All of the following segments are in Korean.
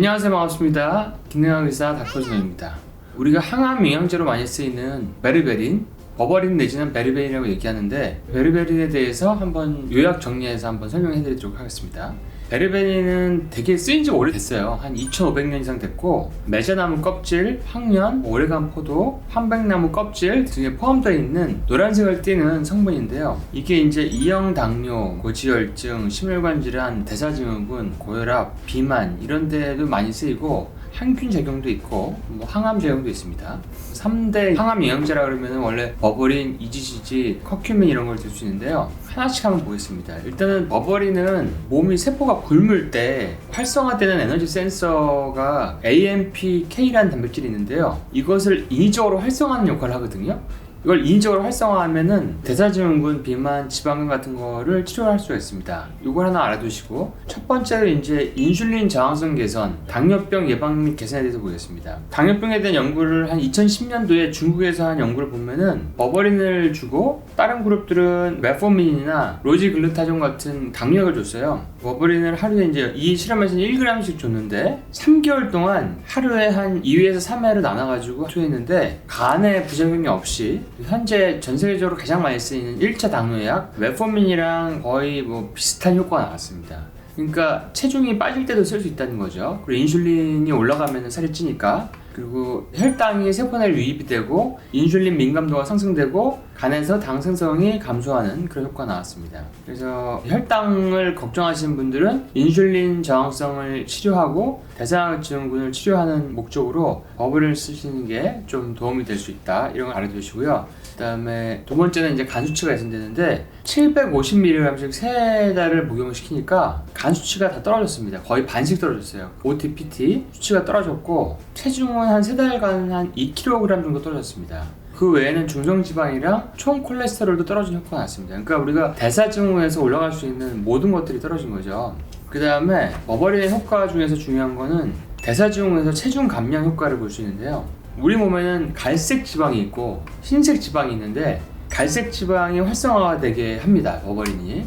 안녕하세요 반갑습니다. 김능한 의사 닥터준호입니다. 우리가 항암 영양제로 많이 쓰이는 베르베린 버버린 내지는 베르베린이라고 얘기하는데 베르베린에 대해서 한번 요약 정리해서 한번 설명해 드리도록 하겠습니다. 베르베린은 되게 쓰인 지 오래됐어요. 한 2500년 이상 됐고 매자나무 껍질, 황련, 오레간 포도, 황백나무 껍질 등에 포함되어 있는 노란색을 띠는 성분인데요. 이게 이제 이형 당뇨, 고지혈증, 심혈관 질환, 대사증후군, 고혈압, 비만 이런 데도 많이 쓰이고 항균 작용도 있고 뭐 항암 작용도 있습니다. 3대 항암 영양제라 그러면 원래 버버린, 이지지지, 커큐민 이런 걸 들 수 있는데요. 하나씩 한번 보겠습니다. 일단은 버버린은 몸이 세포가 굶을 때 활성화되는 에너지 센서가 AMPK라는 단백질이 있는데요. 이것을 인위적으로 활성화하는 역할을 하거든요. 이걸 인위적으로 활성화하면은 대사증후군, 비만, 지방간 같은 거를 치료할 수가 있습니다. 이걸 하나 알아두시고 첫 번째로 이제 인슐린 저항성 개선, 당뇨병 예방 및 개선에 대해서 보겠습니다. 당뇨병에 대한 연구를 한 2010년도에 중국에서 한 연구를 보면은 버버린을 주고 다른 그룹들은 메포민이나 로지글루타존 같은 당뇨약을 줬어요. 버버린을 하루에 이제 이 실험에서는 1g씩 줬는데 3개월 동안 하루에 한 2회에서 3회로 나눠가지고 투여했는데 간에 부작용이 없이 현재 전 세계적으로 가장 많이 쓰이는 1차 당뇨약 메포민이랑 거의 뭐 비슷한 효과가 나왔습니다. 그러니까 체중이 빠질 때도 쓸 수 있다는 거죠. 그리고 인슐린이 올라가면 살이 찌니까 그리고 혈당이 세포내에 유입이 되고 인슐린 민감도가 상승되고 간에서 당 생성이 감소하는 그런 효과가 나왔습니다. 그래서 혈당을 걱정하시는 분들은 인슐린 저항성을 치료하고 대사증후군을 치료하는 목적으로 버블을 쓰시는 게 좀 도움이 될 수 있다. 이런 걸 알아두시고요. 그다음에 두 번째는 이제 간 수치가 예상되는데 750mg씩 세 달을 복용을 시키니까 간 수치가 다 떨어졌습니다. 거의 반씩 떨어졌어요. OTPT 수치가 떨어졌고 체중은 한 세 달간 한 2kg 정도 떨어졌습니다. 그 외에는 중성지방이랑 총 콜레스테롤도 떨어진 효과가 났습니다. 그러니까 우리가 대사증후에서 올라갈 수 있는 모든 것들이 떨어진 거죠. 그 다음에 버버린의 효과 중에서 중요한 거는 대사증후에서 체중 감량 효과를 볼 수 있는데요. 우리 몸에는 갈색 지방이 있고 흰색 지방이 있는데 갈색 지방이 활성화가 되게 합니다. 버버린이.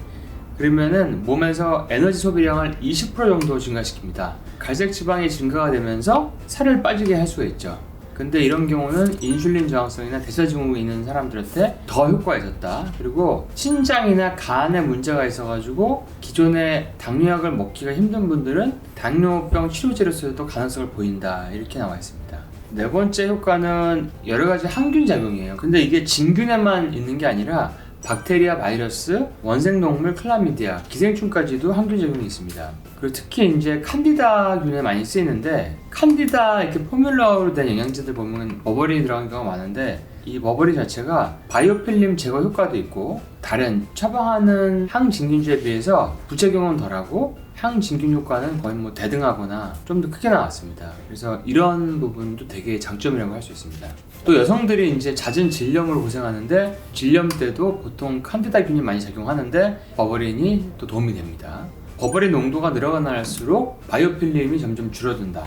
그러면은 몸에서 에너지 소비량을 20% 정도 증가시킵니다. 갈색 지방이 증가가 되면서 살을 빠지게 할 수가 있죠. 근데 이런 경우는 인슐린 저항성이나 대사증후군이 있는 사람들한테 더 효과가 있었다. 그리고 신장이나 간에 문제가 있어가지고 기존에 당뇨약을 먹기가 힘든 분들은 당뇨병 치료제로서도 가능성을 보인다. 이렇게 나와 있습니다. 네 번째 효과는 여러 가지 항균 작용이에요. 근데 이게 진균에만 있는 게 아니라 박테리아, 바이러스, 원생동물, 클라미디아, 기생충까지도 항균 작용이 있습니다. 그리고 특히 이제 칸디다균에 많이 쓰이는데 칸디다 이렇게 포뮬러로 된 영양제들 보면 버버린이 들어간 경우가 많은데 이 버버린 자체가 바이오필름 제거 효과도 있고 다른 처방하는 항진균제에 비해서 부작용은 덜하고 항진균 효과는 거의 뭐 대등하거나 좀 더 크게 나왔습니다. 그래서 이런 부분도 되게 장점이라고 할 수 있습니다. 또 여성들이 이제 잦은 질염으로 고생하는데 질염 때도 보통 칸디다균이 많이 작용하는데 버버린이 또 도움이 됩니다. 버버린 농도가 늘어날수록 바이오필름이 점점 줄어든다.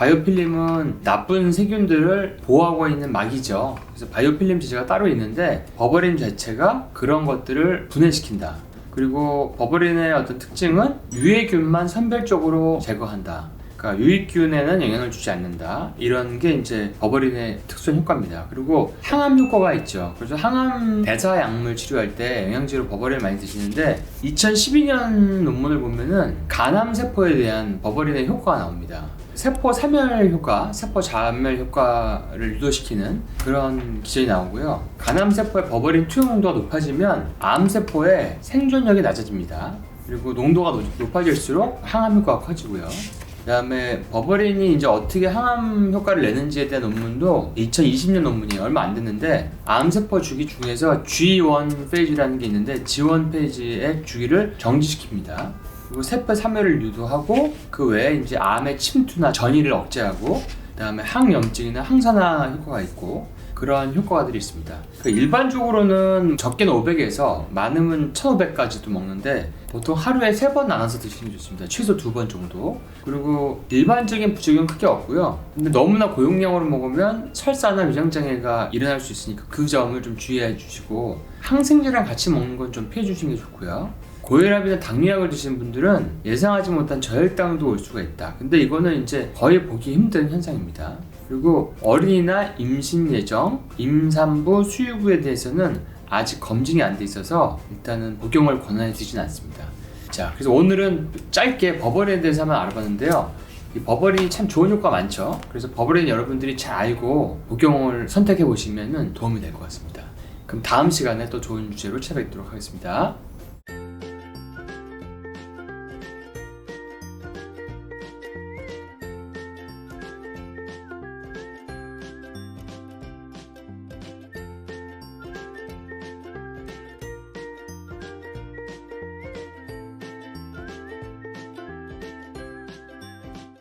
바이오필름은 나쁜 세균들을 보호하고 있는 막이죠. 그래서 바이오필름 제제가 따로 있는데 버버린 자체가 그런 것들을 분해시킨다. 그리고 버버린의 어떤 특징은 유해균만 선별적으로 제거한다. 그러니까 유익균에는 영향을 주지 않는다. 이런 게 이제 버버린의 특수한 효과입니다. 그리고 항암 효과가 있죠. 그래서 항암 대사 약물 치료할 때 영양제로 버버린을 많이 드시는데 2012년 논문을 보면은 간암 세포에 대한 버버린의 효과가 나옵니다. 세포 사멸 효과, 세포 자멸 효과를 유도시키는 그런 기전이 나오고요. 간암 세포의 버버린 투여 농도가 높아지면 암 세포의 생존력이 낮아집니다. 그리고 농도가 높- 높아질수록 항암 효과가 커지고요. 그다음에 버버린이 이제 어떻게 항암 효과를 내는지에 대한 논문도 2020년 논문이 얼마 안 됐는데 암세포 주기 중에서 G1 페이지라는 게 있는데 G1 페이지의 주기를 정지시킵니다. 그리고 세포 사멸을 유도하고 그 외에 이제 암의 침투나 전이를 억제하고 그다음에 항염증이나 항산화 효과가 있고 그러한 효과들이 있습니다. 그 일반적으로는 적게는 500에서 많으면 1500까지도 먹는데 보통 하루에 3번 나눠서 드시는 게 좋습니다. 최소 2번 정도. 그리고 일반적인 부작용 크게 없고요. 근데 너무나 고용량으로 먹으면 설사나 위장장애가 일어날 수 있으니까 그 점을 좀 주의해 주시고 항생제랑 같이 먹는 건 좀 피해 주시는 게 좋고요. 고혈압이나 당뇨약을 드시는 분들은 예상하지 못한 저혈당도 올 수가 있다. 근데 이거는 이제 거의 보기 힘든 현상입니다. 그리고 어린이나 임신 예정, 임산부, 수유부에 대해서는 아직 검증이 안 돼 있어서 일단은 복용을 권한해 드리진 않습니다. 자, 그래서 오늘은 짧게 버버린에 대해서 한번 알아봤는데요. 이 버버린이 참 좋은 효과 많죠. 그래서 버버린 여러분들이 잘 알고 복용을 선택해 보시면 도움이 될 것 같습니다. 그럼 다음 시간에 또 좋은 주제로 찾아뵙도록 하겠습니다.